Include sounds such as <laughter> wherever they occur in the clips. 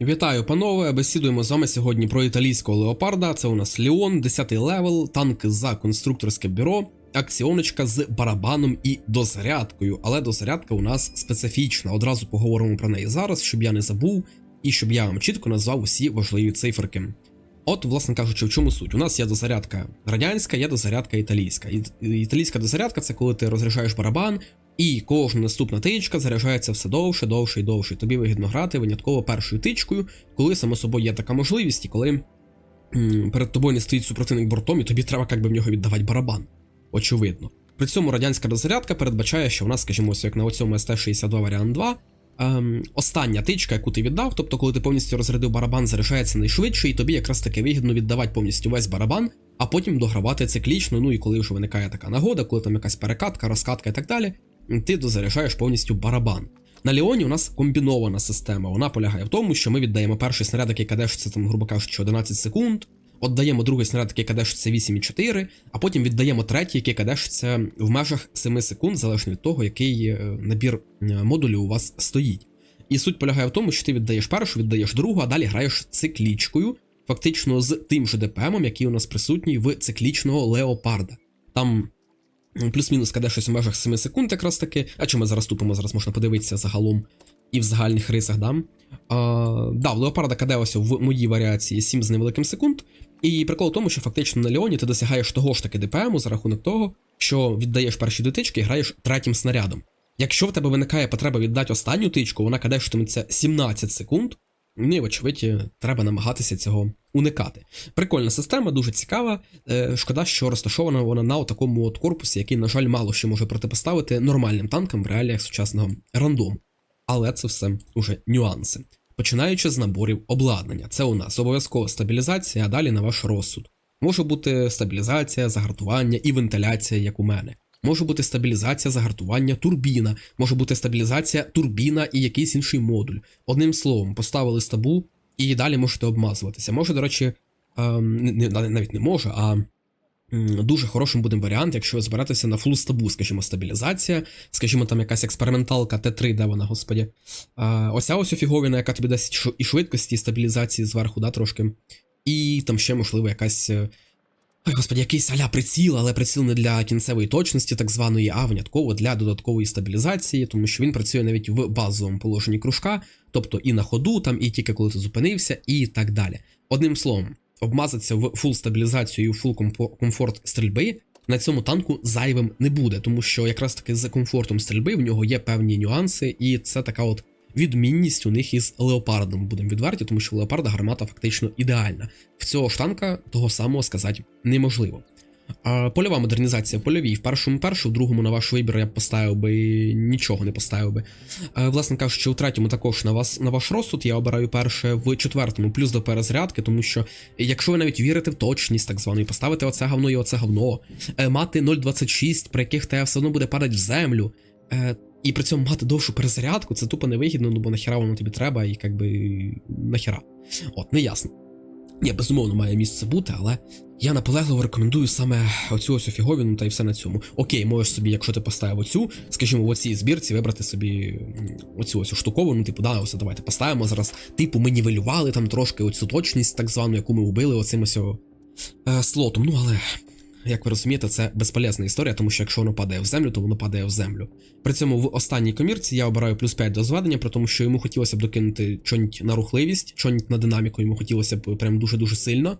Вітаю, панове! Бесідуємо з вами сьогодні про італійського леопарда. Це у нас Ліон, 10 левел, танк за конструкторське бюро, акціоночка з барабаном і дозарядкою. Але дозарядка у нас специфічна. Одразу поговоримо про неї зараз, щоб я не забув і щоб я вам чітко назвав усі важливі циферки. От, власне кажучи, в чому суть? У нас є дозарядка радянська, є дозарядка італійська. І- Італійська дозарядка це коли ти розряджаєш барабан, і кожна наступна тичка заряджається все довше, довше і довше. Тобі вигідно грати винятково першою тичкою, коли само собою є така можливість, і коли м, перед тобою не стоїть супротивник бортом, і тобі треба як в нього віддавати барабан. Очевидно. При цьому радянська дозарядка передбачає, що в нас, скажімо, як на оцьому СТ-62 варіант 2. Ем, остання тичка, яку ти віддав, тобто, коли ти повністю розрядив барабан, заряджається найшвидше, і тобі якраз таки вигідно віддавати повністю весь барабан, а потім догравати циклічно. Ну і коли вже виникає така нагода, коли там якась перекатка, розкатка і так далі, ти дозаряджаєш повністю барабан. На Леоні у нас комбінована система. Вона полягає в тому, що ми віддаємо перший снаряд, який кадешиться, там, грубо кажучи, 11 секунд. Віддаємо другий снаряд, який кадешиться 8,4, а потім віддаємо третій, який кадешиться в межах 7 секунд, залежно від того, який е, набір е, модулів у вас стоїть. І суть полягає в тому, що ти віддаєш першу, віддаєш другу, а далі граєш циклічкою, фактично з тим же ДПМом, який у нас присутній в циклічного леопарда. Там плюс-мінус каде щось в межах 7 секунд, якраз таки. А чи ми зараз тупимо, зараз можна подивитися загалом і в загальних рисах, да? А, да, в леопарда каде ось в моїй варіації 7 з невеликим секунд. І прикол в тому, що фактично на Леоні ти досягаєш того ж таки ДПМу за рахунок того, що віддаєш перші дві тички і граєш третім снарядом. Якщо в тебе виникає потреба віддати останню тичку, вона кадешитиметься 17 секунд. Ну і, вочевидь, треба намагатися цього уникати. Прикольна система, дуже цікава. Е, шкода, що розташована вона на такому от корпусі, який, на жаль, мало що може протипоставити нормальним танкам в реаліях сучасного рандому. Але це все уже нюанси. Починаючи з наборів обладнання, це у нас обов'язково стабілізація, а далі на ваш розсуд. Може бути стабілізація, загартування і вентиляція, як у мене. Може бути стабілізація, загартування, турбіна, може бути стабілізація, турбіна і якийсь інший модуль. Одним словом, поставили стабу і далі можете обмазуватися. Може, до речі, ем, навіть не може, а дуже хорошим буде варіант, якщо ви зберетеся на фул стабу, скажімо, стабілізація, скажімо, там якась експерименталка Т3, де вона, господі. А, оця ось офіговіна, яка тобі дасть і швидкості, і стабілізації зверху, да, трошки. І там ще, можливо, якась. е, Ой, господи, якийсь аля приціл, але приціл не для кінцевої точності, так званої, а винятково для додаткової стабілізації, тому що він працює навіть в базовому положенні кружка, тобто і на ходу, там, і тільки коли ти зупинився, і так далі. Одним словом, обмазатися в фул стабілізацію і фул комфорт стрільби на цьому танку зайвим не буде, тому що якраз таки з комфортом стрільби в нього є певні нюанси, і це така от відмінність у них із леопардом, будемо відверті, тому що леопарда гармата фактично ідеальна. В цього ж танка того самого сказати неможливо. Польова модернізація польовій. В першому першу, в другому на ваш вибір я б поставив би нічого не поставив би. Власне кажучи, у третьому також на вас на ваш розсуд я обираю перше, в четвертому плюс до перезарядки, тому що якщо ви навіть вірите в точність, так звану, і поставити оце говно і оце говно, е, мати 0.26, при яких те все одно буде падати в землю. Е, і при цьому мати довшу перезарядку, це тупо невигідно, ну бо нахіра воно тобі треба, і якби нахіра. От, не ясно. Ні, безумовно, має місце бути, але я наполегливо рекомендую саме оцю ось офіговіну та й все на цьому. Окей, можеш собі, якщо ти поставив оцю, скажімо, в оцій збірці вибрати собі оцю ось штуковину, типу, да, ось давайте поставимо зараз. Типу, ми нівелювали там трошки оцю точність, так звану, яку ми вбили оцим ось е, слотом. Ну, але. Як ви розумієте, це безполезна історія, тому що якщо воно падає в землю, то воно падає в землю. При цьому в останній комірці я обираю плюс 5 до зведення, при тому, що йому хотілося б докинути чонь на рухливість, чонь на динаміку, йому хотілося б прям дуже-дуже сильно.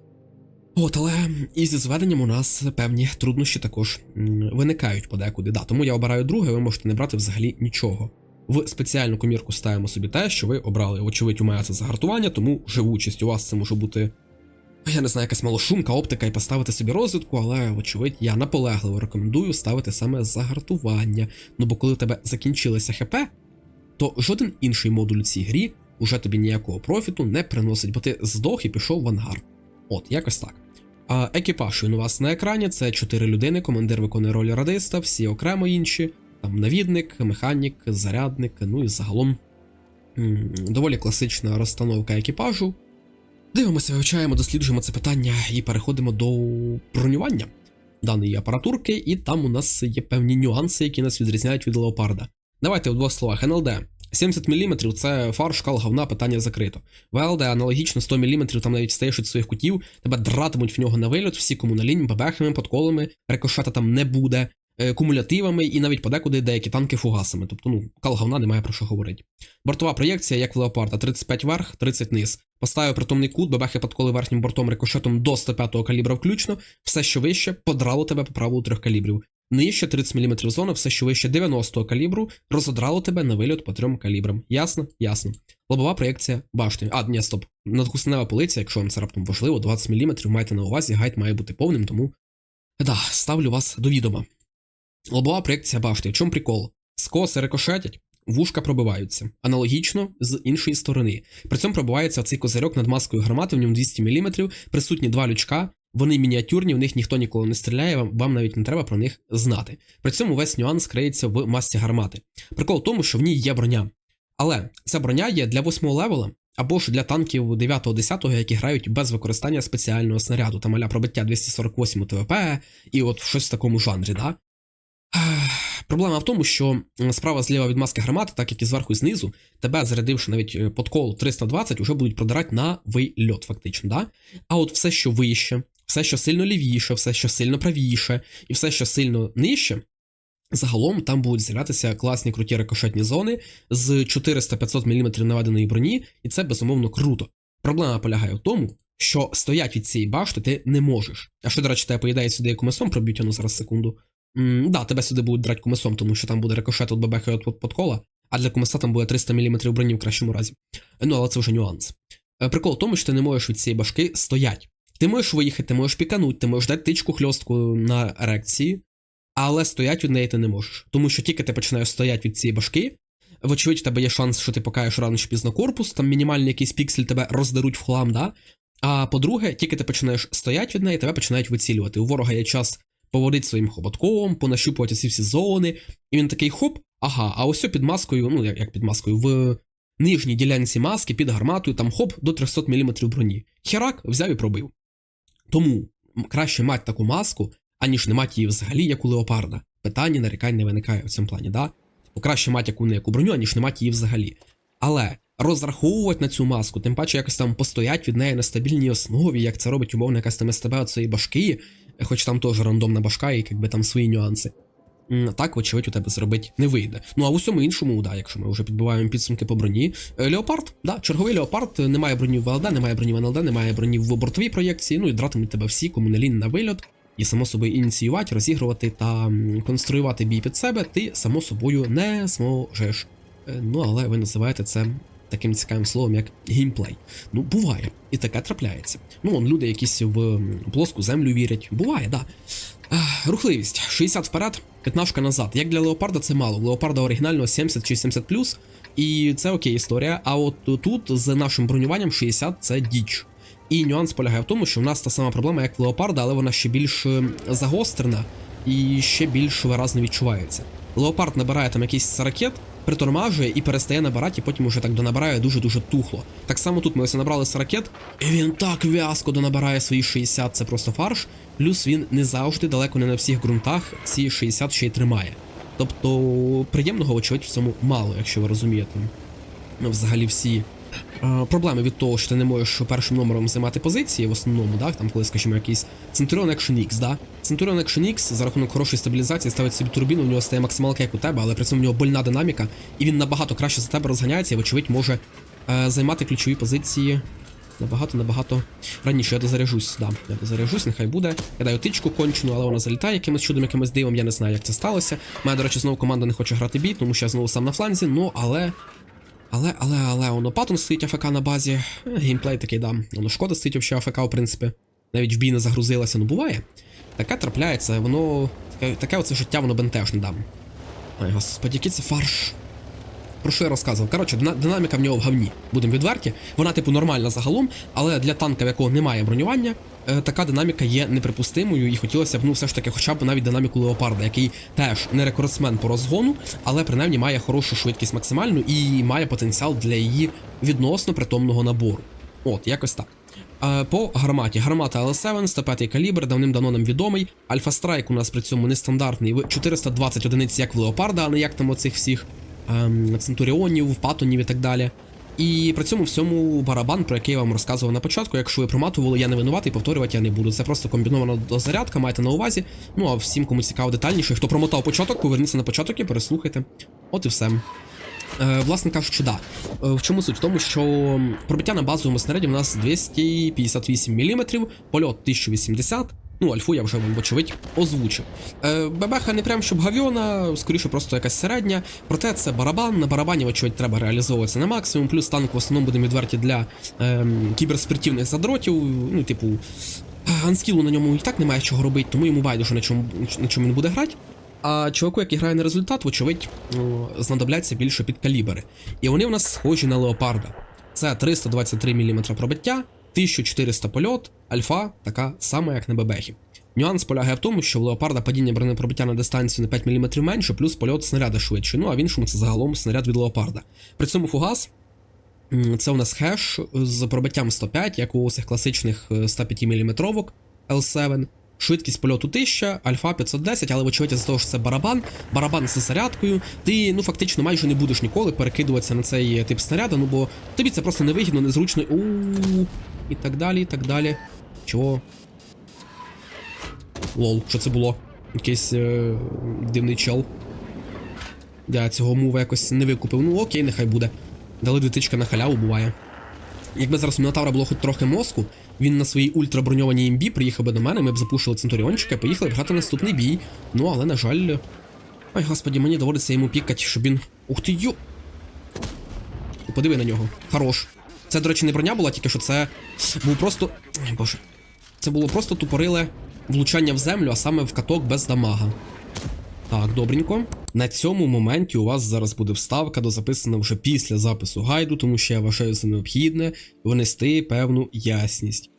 От, але і зі зведенням у нас певні труднощі також виникають подекуди. Да, тому я обираю друге, ви можете не брати взагалі нічого. В спеціальну комірку ставимо собі те, що ви обрали. Очевидь, у мене це загартування, тому живучість у вас це може бути я не знаю, якась малошумка, оптика і поставити собі розвитку, але, вочевидь, я наполегливо рекомендую ставити саме загартування. Ну бо коли в тебе закінчилося ХП, то жоден інший модуль у цій грі уже тобі ніякого профіту не приносить, бо ти здох і пішов в ангар. От, якось так. А екіпаж він у вас на екрані це 4 людини, командир виконує роль радиста, всі окремо інші, там навідник, механік, зарядник, ну і загалом м, доволі класична розстановка екіпажу. Дивимося, вивчаємо, досліджуємо це питання і переходимо до бронювання даної апаратурки, і там у нас є певні нюанси, які нас відрізняють від леопарда. Давайте в двох словах НЛД 70 мм це фарш, кал, говна, питання закрито. ВЛД аналогічно 100 мм, там навіть стаєш від своїх кутів, тебе дратимуть в нього на вильот, всі кому на бабехами, подколами, рикошета там не буде, кумулятивами і навіть подекуди деякі танки фугасами. Тобто, ну, кал говна немає про що говорити. Бортова проєкція, як в леопарда, 35 верх, 30 низ. Поставив притомний кут, бабехи подколи верхнім бортом рикошетом до 105 калібра включно, все, що вище, подрало тебе по правилу трьох калібрів. Нижче 30 мм зона, все, що вище 90 калібру, розодрало тебе на вильот по трьом калібрам. Ясно? Ясно. Лобова проєкція башти. А, ні, стоп. Надкуснева полиця, якщо вам це раптом важливо, 20 мм, майте на увазі, гайд має бути повним, тому. Да, ставлю вас до відома. Лобова проєкція башти. В чому прикол? Скоси рикошетять, вушка пробиваються. Аналогічно з іншої сторони. При цьому пробивається цей козирьок над маскою гармати, в ньому 200 мм, присутні два лючка. Вони мініатюрні, в них ніхто ніколи не стріляє, вам, вам навіть не треба про них знати. При цьому весь нюанс криється в масці гармати. Прикол в тому, що в ній є броня. Але ця броня є для 8 левела або ж для танків 9-10, які грають без використання спеціального снаряду, там аля пробиття 248 ТВП і от щось в такому жанрі, да? <sighs> Проблема в тому, що справа зліва від маски гармати, так як і зверху і знизу, тебе зарядивши навіть подкол 320, вже будуть продирати на вильот, фактично. Да? А от все, що вище, все, що сильно лівіше, все, що сильно правіше, і все, що сильно нижче, загалом там будуть з'являтися класні круті рикошетні зони з 400-500 мм наведеної броні, і це безумовно круто. Проблема полягає в тому, що стоять від цієї башти ти не можеш. А що, до речі, тебе поїдає сюди як кумесом, проб'ють, ну зараз секунду. М, да, тебе сюди будуть драти кумесом, тому що там буде рикошет від бабехи від под- подкола, а для кумеса там буде 300 мм броні в кращому разі. Ну, але це вже нюанс. Е, Прикол в тому, що ти не можеш від цієї башки стоять. Ти можеш виїхати, ти можеш пікануть, ти можеш дати тичку хльостку на ерекції, але стоять від неї ти не можеш. Тому що тільки ти починаєш стояти від цієї башки, вочевидь, в тебе є шанс, що ти покаєш рано чи пізно корпус, там мінімальний якийсь піксель тебе роздаруть в хлам, да? А по-друге, тільки ти починаєш стояти від неї, тебе починають вицілювати. У ворога є час поводити своїм хоботком, понащупувати ці всі зони, і він такий хоп, ага, а ось під маскою, ну як, під маскою, в нижній ділянці маски під гарматою, там хоп до 300 мм броні. Херак взяв і пробив. Тому краще мати таку маску, аніж не мати її взагалі, як у леопарда. Питання нарікань не виникає в цьому плані, да? Типу, краще мати яку не яку броню, аніж не мати її взагалі. Але розраховувати на цю маску, тим паче якось там постоять від неї на стабільній основі, як це робить умовно якась там СТБ цієї башки, хоч там теж рандомна башка і якби там свої нюанси. Так, вочевидь, у тебе зробити не вийде. Ну а в усьому іншому, да, якщо ми вже підбиваємо підсумки по броні. Е, Леопард, да, черговий леопард, е, немає броні в ВЛД, немає броні в НЛД, немає броні в бортовій проєкції, ну і дратимуть тебе всі, кому не лінь на вильот. І само собою ініціювати, розігрувати та конструювати бій під себе, ти само собою не зможеш. Е, Ну, але ви називаєте це таким цікавим словом, як геймплей. Ну, буває, і таке трапляється. Ну, вон люди якісь в плоску землю вірять. Буває, да. Рухливість 60 вперед, 15 назад. Як для леопарда це мало. Леопарда оригінального 70 чи 70 і це окей історія. А от тут з нашим бронюванням 60 це діч. І нюанс полягає в тому, що в нас та сама проблема, як в леопарда, але вона ще більш е, загострена і ще більш виразно відчувається. Леопард набирає там якийсь ракет, притормажує і перестає набирати, і потім уже так донабирає дуже-дуже тухло. Так само тут ми ось набрали з ракет, і він так в'язко донабирає свої 60, це просто фарш. Плюс він не завжди далеко не на всіх ґрунтах ці 60 ще й тримає. Тобто приємного, очевидь, в цьому мало, якщо ви розумієте. Ну, взагалі всі проблеми від того, що ти не можеш першим номером займати позиції в основному, да, там коли, скажімо, якийсь Centurion Action X, да. Centurion Action X за рахунок хорошої стабілізації ставить собі турбіну, у нього стає максималка, як у тебе, але при цьому у нього больна динаміка, і він набагато краще за тебе розганяється і, вочевидь, може е, займати ключові позиції набагато набагато раніше. Я дозаряжусь, да. Я дозаряжусь, нехай буде. Я даю тичку кончену, але вона залітає якимось чудом, якимось дивом. Я не знаю, як це сталося. Моя, до речі, знову команда не хоче грати бій, тому що я знову сам на фланзі. Ну але. Але, але, але, воно Паттон стоїть АФК на базі. Геймплей такий, дам. Воно шкода стоїть вообще АФК, в принципі. Навіть в бій не загрузилася, ну буває. Таке трапляється, воно. Таке, таке оце життя, воно бентежне, дам. Ой, господи, який це фарш. Про що я розказував? Коротше, динаміка в нього в говні. Будемо відверті. Вона, типу, нормальна загалом, але для танка, в якого немає бронювання, е, така динаміка є неприпустимою, і хотілося б, ну, все ж таки, хоча б навіть динаміку Леопарда, який теж не рекордсмен по розгону, але принаймні має хорошу швидкість максимальну і має потенціал для її відносно притомного набору. От, якось так. Е, По гарматі. Гармата L7, 105 калібр, давним-давно нам відомий. Альфа Страйк у нас при цьому нестандартний в 420 одиниць, як в Леопарда, а не як там оцих всіх. Ем, центуріонів, патонів і так далі. І при цьому всьому барабан, про який я вам розказував на початку, якщо ви проматували, я не винуватий, повторювати я не буду. Це просто комбінована дозарядка, майте на увазі. Ну а всім, кому цікаво детальніше, хто промотав початок, поверніться на початок і переслухайте. От і все. Е, власне кажучи, да. Е, в чому суть? В тому, що пробиття на базовому снаряді у нас 258 мм, польот 1080. Ну, альфу я вже вочевидь, озвучив. Е, Бебеха не прям щоб гавьона, скоріше просто якась середня. Проте це барабан. На барабані, вочевидь, треба реалізовуватися на максимум. Плюс танк в основному буде відверті для е, кіберспортивних задротів. Ну, типу, анскілу на ньому і так немає чого робити, тому йому байдуже на чому, на чому він буде грати. А чуваку, який грає на результат, вочевидь, ну, знадобляться більше підкалібери. І вони у нас схожі на леопарда. Це 323 мм пробиття, 1400 польот, альфа така сама, як на бебехі. Нюанс полягає в тому, що в леопарда падіння бронепробиття на дистанцію на 5 мм менше, плюс польот снаряда швидше. Ну а в іншому це загалом снаряд від леопарда. При цьому фугас. Це у нас хеш з пробиттям 105, як у цих класичних е, 105 мм L7. Швидкість польоту 1000, альфа 510, але вочевидь з того, що це барабан, барабан з зарядкою. Ти ну фактично майже не будеш ніколи перекидуватися на цей тип снаряду, ну бо тобі це просто невигідно, незручно. у і так далі, і так далі. Чого? Лол, що це було? Якийсь е, дивний чел. Я цього мува якось не викупив. Ну окей, нехай буде. Дали дві тички на халяву, буває. Якби зараз у Мінотавра було хоч трохи мозку, він на своїй ультраброньованій імбі приїхав би до мене, ми б запушили Центуріончика, поїхали б грати наступний бій. Ну, але, на жаль. Ой, господі, мені доводиться йому пікати, щоб він. Ух ти ю! Подиви на нього. Хорош. Це, до речі, не броня була, тільки що це був просто. Ой, Боже. Це було просто тупориле влучання в землю, а саме в каток без дамага. Так, добренько. На цьому моменті у вас зараз буде вставка до записана вже після запису гайду, тому що я вважаю за необхідне внести певну ясність.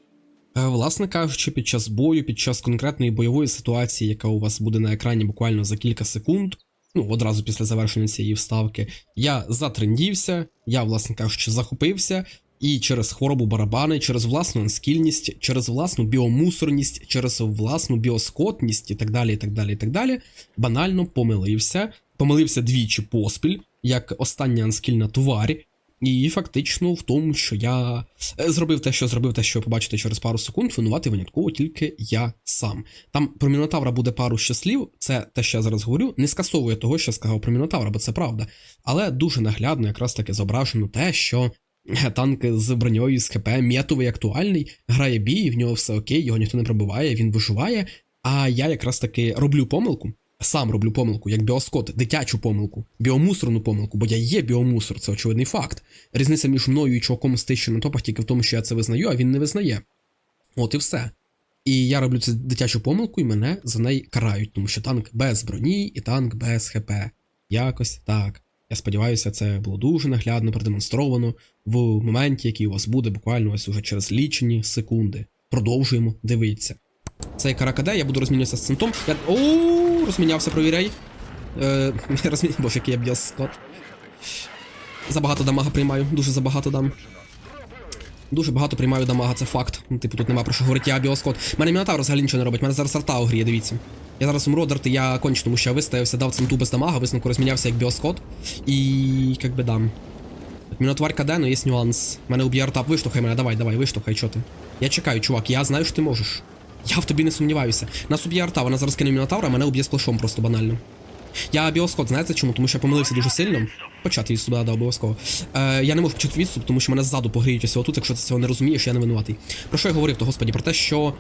Е, Власне кажучи, під час бою, під час конкретної бойової ситуації, яка у вас буде на екрані буквально за кілька секунд, ну одразу після завершення цієї вставки, я затрендівся, я, власне кажучи, захопився, і через хворобу барабани, через власну анскільність, через власну біомусорність, через власну біоскотність і так далі, і так далі, і так далі, банально помилився, помилився двічі поспіль, як остання анскільна тварь. І фактично в тому, що я е, зробив те, що зробив те, що побачите через пару секунд, винувати винятково тільки я сам. Там про Мінотавра буде пару ще слів, це те, що я зараз говорю, не скасовує того, що сказав про Мінотавра, бо це правда. Але дуже наглядно якраз таки зображено те, що танк з броньою, з ХП, метовий актуальний, грає бій, в нього все окей, його ніхто не пробиває, він виживає. А я якраз таки роблю помилку. Сам роблю помилку, як біоскот, дитячу помилку, біомусорну помилку, бо я є біомусор, це очевидний факт. Різниця між мною і чуваком з тисячі на топах тільки в тому, що я це визнаю, а він не визнає. От і все. І я роблю цю дитячу помилку, і мене за неї карають, тому що танк без броні і танк без ХП. Якось так. Я сподіваюся, це було дуже наглядно продемонстровано в моменті, який у вас буде буквально ось уже через лічені секунди. Продовжуємо дивитися. Цей каракаде, я буду розмінюватися з центом. Я. Оу, розмінявся, провіряй. Е, <laughs> розмін... Боже, який я б'яс скот. Забагато дамага приймаю, дуже забагато дам. Дуже багато приймаю дамага, це факт. Ну, Типу, тут нема про що говорити, я біоскот. Мене Мінотавр взагалі нічого не робить, мене зараз арта гріє, дивіться. Я зараз умру, дерти, я кончу, тому що я виставився, дав центу без дамага, висновку розмінявся як біоскот. І як би дам. Мінотвар КД, ну є нюанс. Мене уб'є артап, виштовхай мене, давай, давай, виштовхай, чо ти. Я чекаю, чувак, я знаю, що ти можеш. Я в тобі не сумніваюся. Нас уб'є арта, вона зараз кине Мінотавра, мене уб'є сплешом просто банально. Я біоскот, знаєте чому? Тому що я помилився дуже сильно. Почати відступ, да, да, обов'язково. Е, я не можу почати відступ, тому що мене ззаду погріють ось тут, якщо ти цього не розумієш, я не винуватий. Про що я говорив, то господі? Про те, що.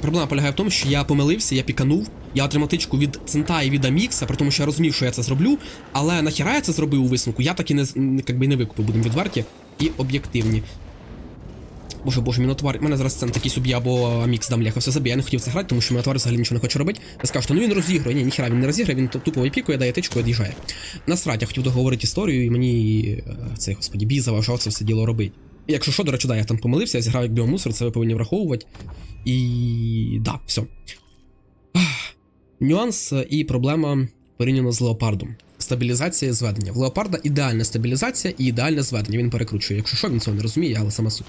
Проблема полягає в тому, що я помилився, я піканув, я отримав тичку від Цента і від Амікса, при тому, що я розумів, що я це зроблю. Але нахіра я це зробив у висновку, я так і не, би, не викупив, будемо відверті і об'єктивні. Боже, боже, мінотвар. У Мене зараз цент такий собі або мікс дам ляха все заб'є. Я не хотів це грати, тому що мінотвар взагалі нічого не хоче робити. Я скажу, ну він розігрує. Ні, ніхера він не розіграє, він тупо випікує, дає тичку і від'їжджає. Насрать, я хотів договорити історію, і мені е, цей господі бій заважав це все діло робити. Якщо що, до речі, да, я там помилився, я зіграв як біомусор, це ви повинні враховувати. І да, все. Нюанс е, і проблема порівняно з леопардом. Стабілізація зведення. В леопарда ідеальна стабілізація і ідеальне зведення. Він перекручує. Якщо що, він цього не розуміє, але сама суть.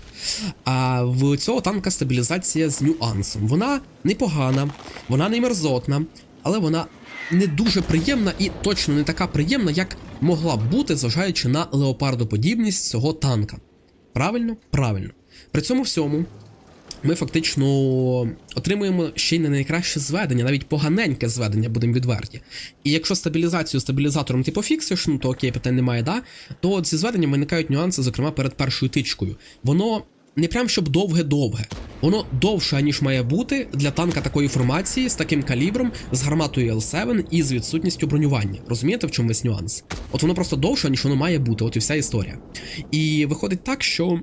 А в цього танка стабілізація з нюансом. Вона непогана, вона не мерзотна, але вона не дуже приємна і точно не така приємна, як могла б бути, зважаючи на леопардоподібність цього танка. Правильно? Правильно. При цьому всьому ми фактично отримуємо ще й не найкраще зведення, навіть поганеньке зведення, будемо відверті. І якщо стабілізацію стабілізатором ти пофіксиш, ну то окей, питань немає, да, то от зі зведенням виникають нюанси, зокрема перед першою тичкою. Воно не прям щоб довге-довге, воно довше, ніж має бути для танка такої формації з таким калібром, з гарматою L7 і з відсутністю бронювання. Розумієте, в чому весь нюанс? От воно просто довше, ніж воно має бути, от і вся історія. І виходить так, що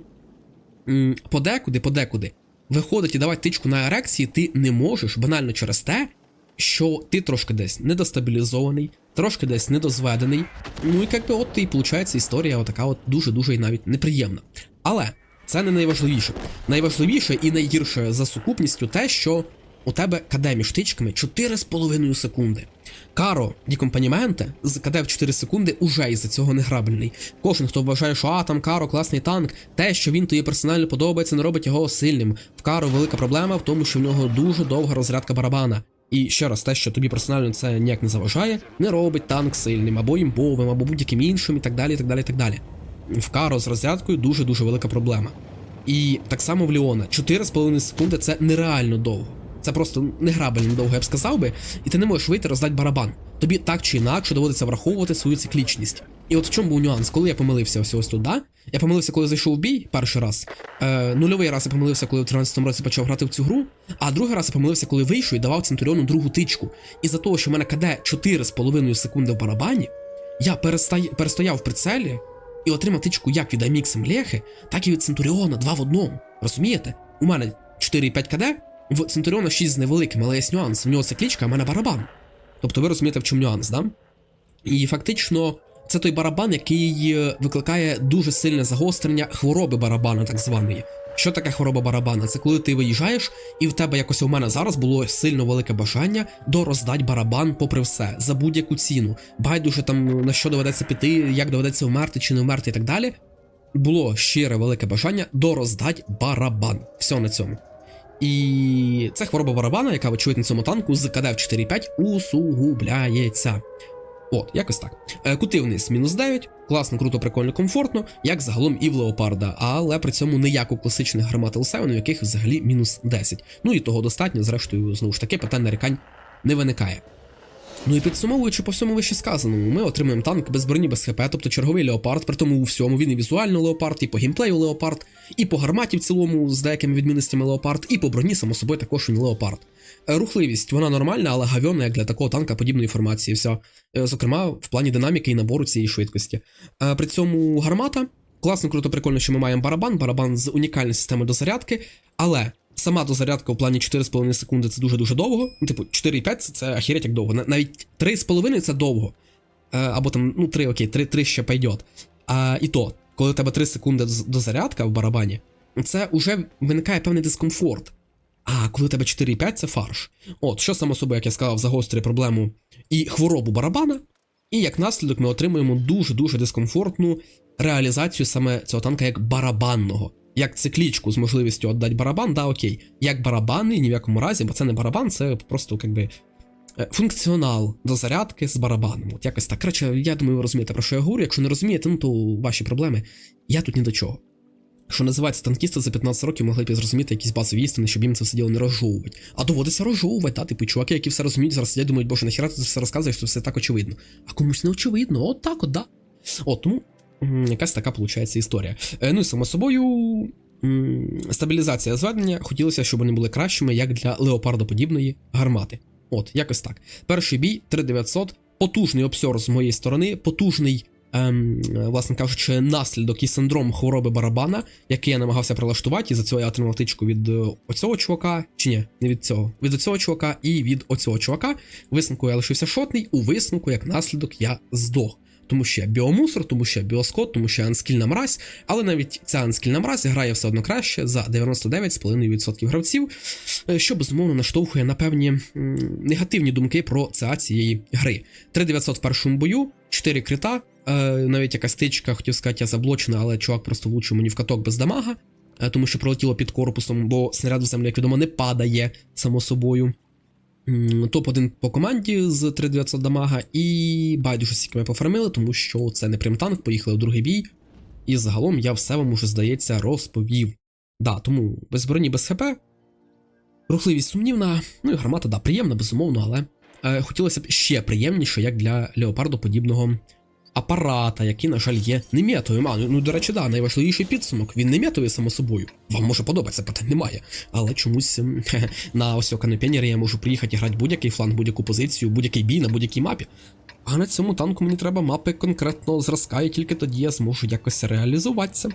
подекуди, подекуди виходить і давати тичку на ерекції ти не можеш банально через те, що ти трошки десь недостабілізований, трошки десь недозведений. Ну і якби от і виходить історія отака от дуже-дуже і навіть неприємна. Але це не найважливіше. Найважливіше і найгірше за сукупністю те, що у тебе КД між тичками 4,5 секунди. Каро Ді Компаніменте з КД в 4 секунди уже із-за цього неграбельний. Кожен, хто вважає, що а там Каро класний танк, те, що він тобі персонально подобається, не робить його сильним. В Каро велика проблема в тому, що в нього дуже довга розрядка барабана. І ще раз, те, що тобі персонально це ніяк не заважає, не робить танк сильним, або імбовим, або будь-яким іншим, і так далі. і так далі, і так далі. В Каро з розрядкою дуже-дуже велика проблема. І так само в Ліона 4,5 секунди це нереально довго. Це просто неграбельно довго, я б сказав би, і ти не можеш вийти роздати барабан. Тобі так чи інакше доводиться враховувати свою циклічність. І от в чому був нюанс, коли я помилився ось ось тут, да? Я помилився, коли зайшов в бій перший раз. Е, нульовий раз я помилився, коли в 13-му році почав грати в цю гру. А другий раз я помилився, коли вийшов і давав Центуріону другу тичку. І за того, що в мене КД 4,5 секунди в барабані, я перестай... перестояв в прицелі і отримав тичку як від Амікса Лехи, так і від Центуріона 2 в одному. Розумієте? У мене 4,5 КД, в Центуріона 6 з невеликим, але є нюанс. В нього циклічка, а в мене барабан. Тобто ви розумієте, в чому нюанс, да? І фактично, це той барабан, який е, викликає дуже сильне загострення хвороби барабана, так званої. Що таке хвороба барабана? Це коли ти виїжджаєш, і в тебе якось у мене зараз було сильно велике бажання дороздать барабан попри все, за будь-яку ціну. Байдуже там на що доведеться піти, як доведеться вмерти чи не вмерти і так далі. Було щире велике бажання дороздать барабан. Все на цьому. І це хвороба барабана, яка вочевидь на цьому танку з КД в 4.5 усугубляється. От, якось так. Е, Кути вниз мінус 9, класно, круто, прикольно, комфортно, як загалом і в Леопарда, але при цьому не як у класичних гармат L7, у яких взагалі мінус 10. Ну і того достатньо, зрештою, знову ж таки, питань нарікань не виникає. Ну і підсумовуючи по всьому вище сказаному, ми отримуємо танк без броні, без ХП, тобто черговий леопард, при тому у всьому він і візуально леопард, і по геймплею леопард, і по гарматі в цілому з деякими відмінностями леопард, і по броні, само собою, також він леопард. Е, Рухливість, вона нормальна, але гавьона як для такого танка подібної формації. Все. Е, Зокрема, в плані динаміки і набору цієї швидкості. Е, При цьому гармата. Класно, круто, прикольно, що ми маємо барабан, барабан з унікальною системою дозарядки, але сама дозарядка у плані 4,5 секунди це дуже-дуже довго. Ну, типу, 4,5 це, це як довго. Навіть 3,5 це довго. Е, Або там, ну, 3, окей, 3, 3 ще пойдет. А, і то, коли у тебе 3 секунди дозарядка в барабані, це вже виникає певний дискомфорт. А коли у тебе 4,5 це фарш. От, що само собою, як я сказав, загострює проблему і хворобу барабана, і як наслідок ми отримуємо дуже-дуже дискомфортну реалізацію саме цього танка як барабанного. Як циклічку з можливістю віддати барабан, да, окей. Як барабанний, ні в якому разі, бо це не барабан, це просто якби е, функціонал до зарядки з барабаном. От якось так. Коротше, я думаю, ви розумієте, про що я говорю. Якщо не розумієте, ну то ваші проблеми. Я тут ні до чого. Що називається танкісти за 15 років могли б зрозуміти якісь базові істини, щоб їм це все діло не розжовувати. А доводиться розжовувати, та типу чуваки, які все розуміють, зараз сидять, думають, боже, нахіра ти це все розказуєш, що все так очевидно. А комусь не очевидно, от так от, да. От тому якась така виходить історія. Е, ну і само собою. Стабілізація зведення хотілося, щоб вони були кращими, як для леопардоподібної гармати. От, якось так. Перший бій 3900, потужний обсьор з моєї сторони, потужний, ем, власне кажучи, наслідок і синдром хвороби барабана, який я намагався прилаштувати, і за цього я отримав тичку від е, оцього чувака, чи ні, не від цього, від оцього чувака і від оцього чувака. Висновку я лишився шотний, у висновку, як наслідок, я здох. Тому що я біомусор, тому що я біоскот, тому що я анскільна мразь, але навіть ця анскільна мразь грає все одно краще за 99,5% гравців, е, що безумовно наштовхує на певні негативні думки про ЦА цієї гри. 3900 в першому бою, 4 крита, е, навіть якась тичка, хотів сказати, я заблочена, але чувак просто влучив мені в каток без дамага, е, тому що пролетіло під корпусом, бо снаряд в землю, як відомо, не падає само собою. М, топ-1 по команді з 3900 дамага, і байдуже скільки ми пофармили, тому що це не прям танк, поїхали в другий бій. І загалом я все вам уже, здається, розповів. Да, тому без броні, без ХП. Рухливість сумнівна, ну і гармата, да, приємна, безумовно, але е, хотілося б ще приємніше, як для леопарду подібного апарата, який, на жаль, є не метовим. А, ну, ну, до речі, да, найважливіший підсумок. Він не метовий, само собою. Вам може подобатися, питань немає. Але чомусь ем, <laughs> на ось канепенірі я можу приїхати і грати будь-який фланг, будь-яку позицію, будь-який бій на будь-якій мапі. А на цьому танку мені треба мапи конкретного зразка, і тільки тоді я зможу якось реалізуватися.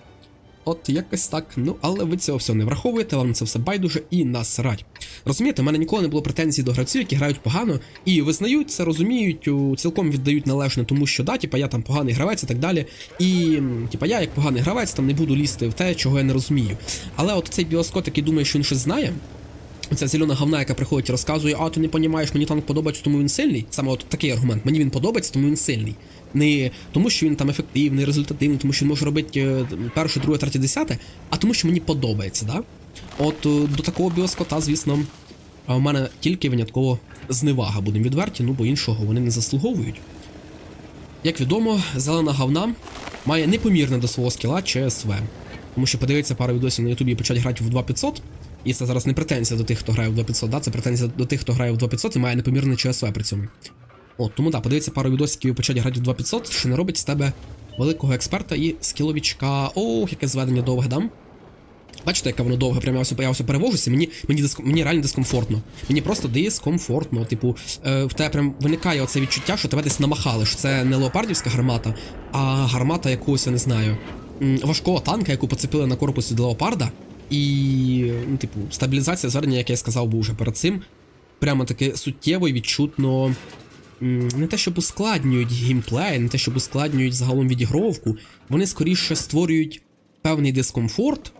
От якось так. Ну, але ви цього всього не враховуєте, вам це все байдуже і насрать. Розумієте, в мене ніколи не було претензій до гравців, які грають погано, і визнають це, розуміють, цілком віддають належне, тому що да, типа я там поганий гравець і так далі. І типа я, як поганий гравець, там не буду лізти в те, чого я не розумію. Але от цей біоскот, який думає, що він щось знає. Ця зелена говна, яка приходить і розказує, а ти не понімаєш, мені танк подобається, тому він сильний. Саме от такий аргумент. Мені він подобається, тому він сильний. Не тому, що він там ефективний, результативний, тому що він може робити е, перше, друге, третє, десяте, а тому, що мені подобається, да? От е, до такого біоскота, звісно, в мене тільки винятково зневага, будемо відверті, ну бо іншого вони не заслуговують. Як відомо, зелена говна має непомірне до свого скіла ЧСВ. Тому що подивитися пару відосів на Ютубі і почати грати в 2500, і це зараз не претензія до тих, хто грає в 2500, да? це претензія до тих, хто грає в 2500 і має непомірне ЧСВ при цьому. От, тому да, подивитися пару відосиків і почати грати в 2500, що не робить з тебе великого експерта і скіловічка. Ох, яке зведення довге дам. Бачите, яке воно довге, прямо я ось, я ось перевожуся, мені, мені, диск, мені реально дискомфортно. Мені просто дискомфортно. Типу, е, в тебе прям виникає оце відчуття, що тебе десь намахали, що це не леопардівська гармата, а гармата якогось, я не знаю, важкого танка, яку поцепили на корпусі до леопарда. І, ну, типу, стабілізація звернення, як я сказав би вже перед цим, прямо таки суттєво і відчутно. Не те, щоб ускладнюють геймплей, не те, щоб ускладнюють загалом відігровку, вони скоріше створюють певний дискомфорт,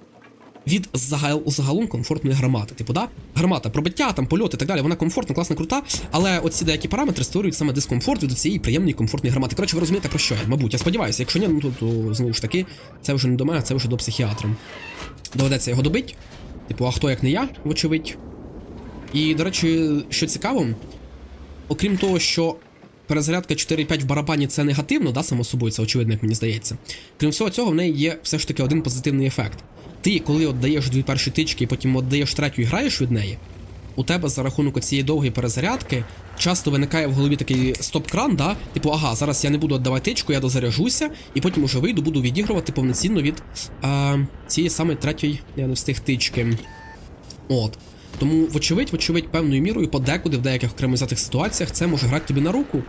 від загал, загалом комфортної гармати. Типу, да? Гармата, пробиття, там, польоти і так далі, вона комфортна, класна, крута, але оці деякі параметри створюють саме дискомфорт від цієї приємної комфортної гармати. Коротше, ви розумієте про що я, мабуть, я сподіваюся, якщо ні, ну то, то знову ж таки, це вже не до мене, це вже до психіатра. Доведеться його добити. Типу, а хто як не я, вочевидь. І, до речі, що цікаво, окрім того, що перезарядка 4-5 в барабані це негативно, да, само собою, це очевидно, як мені здається. Крім всього цього, в неї є все ж таки один позитивний ефект. Ти, коли отдаєш дві перші тички і потім віддаєш третю і граєш від неї, у тебе за рахунок цієї довгої перезарядки часто виникає в голові такий стоп-кран, да? Типу, ага, зараз я не буду віддавати тичку, я дозаряжуся, і потім уже вийду, буду відігрувати повноцінно від а, цієї саме третьої, я не встиг тички. От. Тому, вочевидь, вочевидь, певною мірою, подекуди в деяких взятих ситуаціях це може грати тобі на руку,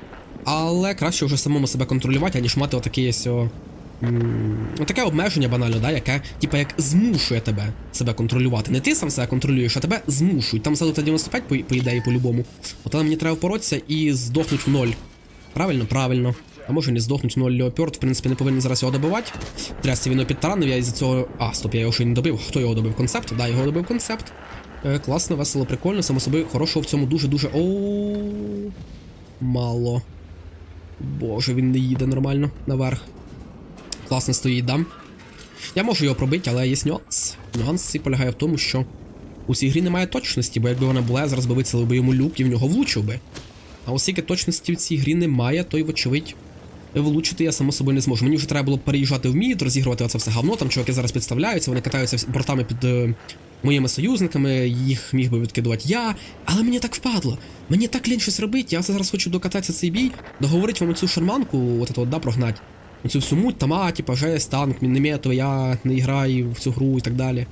але краще вже самому себе контролювати, аніж мати отаке ось. Таке обмеження банально, да, яке, типа, як змушує тебе себе контролювати. Не ти сам себе контролюєш, а тебе змушують. Там залита 95 по, по ідеї по-любому. От але мені треба боротися і здохнуть в ноль. Правильно, правильно. А може не здохнуть в ноль Леопард, в принципі, не повинен зараз його добивати. Трясся він підтаранив, я із-за цього. А, стоп, я його ще й не добив. Хто його добив? Концепт? Да, його добив концепт. Е, класно, весело, прикольно, само собою хорошого в цьому дуже-дуже. Мало. Боже, він не їде нормально наверх. Класно стоїть, да? Я можу його пробити, але є нюанс. Нюанс цей полягає в тому, що у цій грі немає точності, бо якби вона була, я зараз би вицілив би йому люк і в нього влучив би. А оскільки точності в цій грі немає, то й вочевидь. Влучити я само собою не зможу. Мені вже треба було переїжджати в мід, розігрувати оце все говно. Там чуваки зараз підставляються, вони катаються бортами під е, моїми союзниками, їх міг би відкидувати я. Але мені так впадло. Мені так лінь щось робити. Я зараз хочу докататися цей бій, договорити вам оцю шарманку, от от, да, прогнать. Оцю всю муть, там, а, типа, жесть, танк, міномету, я не граю в цю гру і так далі.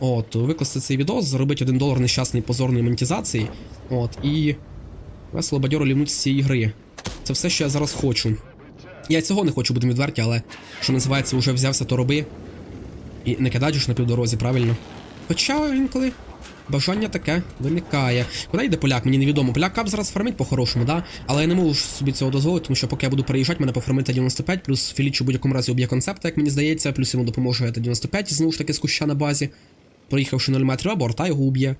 От, викласти цей відос, заробити 1 долар нещасний позорної монетизації. От, і весело бадьоро лівнути з цієї гри. Це все, що я зараз хочу. Я цього не хочу будемо відверті, але що називається, вже взявся, то роби. І не кидаєш на півдорозі, правильно? Хоча інколи бажання таке виникає. Куди йде поляк, мені невідомо. Поляк кап зараз фармить по-хорошому, да? Але я не можу собі цього дозволити, тому що поки я буду переїжджати, мене пофармить Т-95, плюс Філіч у будь-якому разі уб'є концепт, як мені здається, плюс йому допоможе Т-95, знову ж таки з куща на базі. Проїхавши 0 метрів, або борта його уб'є.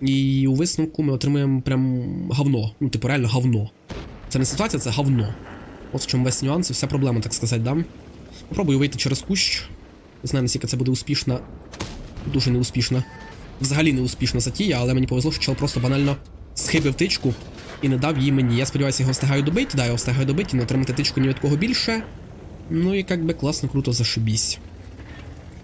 І у висновку ми отримаємо прям говно. Ну, типу, реально говно. Це не ситуація, це говно. От в чому весь нюанс і вся проблема, так сказати, да? Попробую вийти через кущ. Не знаю, наскільки це буде успішна. Дуже неуспішна. Взагалі неуспішна затія, але мені повезло, що чел просто банально схибив тичку і не дав її мені. Я сподіваюся, його встигаю добити. Да, його встигаю добити, не отримати тичку ні від кого більше. Ну і як би класно, круто, зашибісь.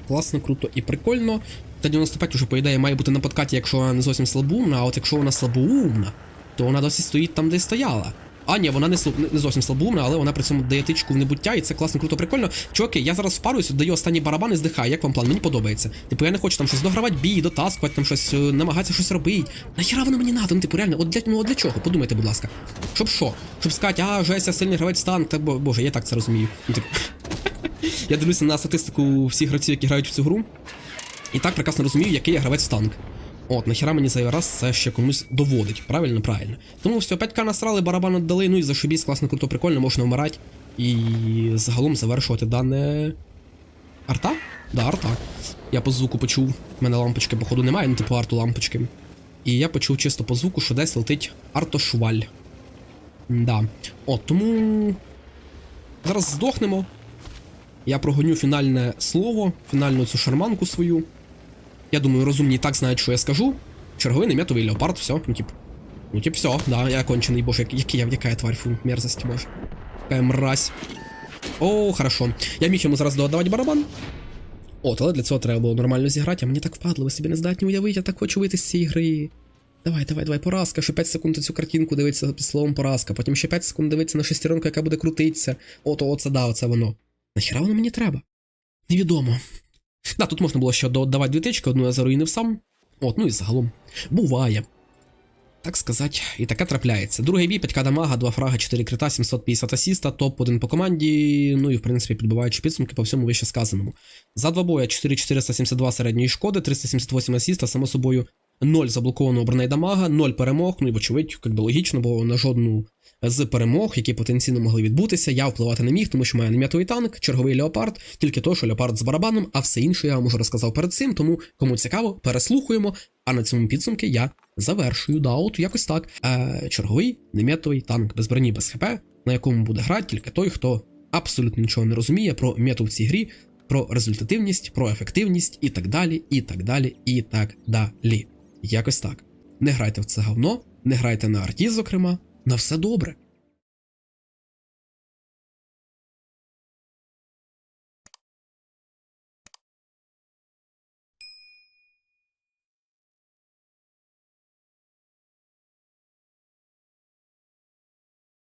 Класно, круто і прикольно. Та 95 уже, по ідеї, має бути на подкаті, якщо вона не зовсім слабоумна, а от якщо вона слабоумна, то вона досі стоїть там, де стояла. А, ні, вона не, не зовсім слабоумна, але вона при цьому дає тичку в небуття, і це класно, круто, прикольно. Чуваки, я зараз впаруюсь, даю останній барабан і здихаю. Як вам план? Мені подобається. Типу, я не хочу там щось догравати бій, дотаскувати, там щось, е, намагатися щось робити. Нахіра воно мені надо? Ну, типу, реально, от для, ну, от для чого? Подумайте, будь ласка. Щоб що? Щоб сказати, а, Жеся, сильний гравець стан, та бо- боже, я так це розумію. Ну, типу, <laughs> я дивлюся на статистику всіх гравців, які грають в цю гру. І так прекрасно розумію, який я гравець в танк. От, нахіра мені зайвий раз це ще комусь доводить. Правильно, правильно. Тому все, 5к насрали, барабан віддали, ну і зашибісь, класно, круто, прикольно, можна вмирати. І загалом завершувати дане. Арта? Да, арта. Я по звуку почув. У мене лампочки, походу, немає, ну типу арту лампочки. І я почув чисто по звуку, що десь летить артошваль. Да. От, тому. Зараз здохнемо. Я прогоню фінальне слово, фінальну цю шарманку свою. Я думаю, розумні так знають, що я скажу. Черговий неметовий леопард, все, ну тип. Ну тип, все, да, я кончений, боже, як- який я, яка я тварь, фу, мерзость, боже. Яка мразь. О, хорошо. Я міг йому зараз доодавати барабан. От, але для цього треба було нормально зіграти, а мені так впадло, ви собі не здатні уявити, я так хочу вийти з цієї гри. Давай, давай, давай, поразка, ще 5 секунд цю картинку дивиться під словом поразка, потім ще 5 секунд дивиться на шестеренку, яка буде крутитися. Ото, оце да, оце воно. Нахіра воно мені треба? Невідомо. Да, тут можна було ще додавати дві тички, одну я заруїнив сам. От, ну і загалом. Буває. Так сказати, і таке трапляється. Другий бій, 5 дамага, 2 фрага, 4 крита, 750 асіста, топ-1 по команді, ну і в принципі підбиваючи підсумки по всьому вище сказаному. За два боя 4472 середньої шкоди, 378 асіста, само собою 0 заблокованого бронейдамага, 0 перемог, ну і вочевидь, як би логічно, бо на жодну з перемог, які потенційно могли відбутися, я впливати не міг, тому що маю нем'ятовий танк, черговий леопард, тільки то, що леопард з барабаном, а все інше я вам уже розказав перед цим, тому кому цікаво, переслухуємо. А на цьому підсумки я завершую. Да, от якось так. Е, черговий нем'ятовий танк без броні, без хп, на якому буде грати тільки той, хто абсолютно нічого не розуміє про мету в цій грі, про результативність, про ефективність і так далі, і так далі, і так далі. Якось так. Не грайте в це говно, не грайте на арті, зокрема. На все добре.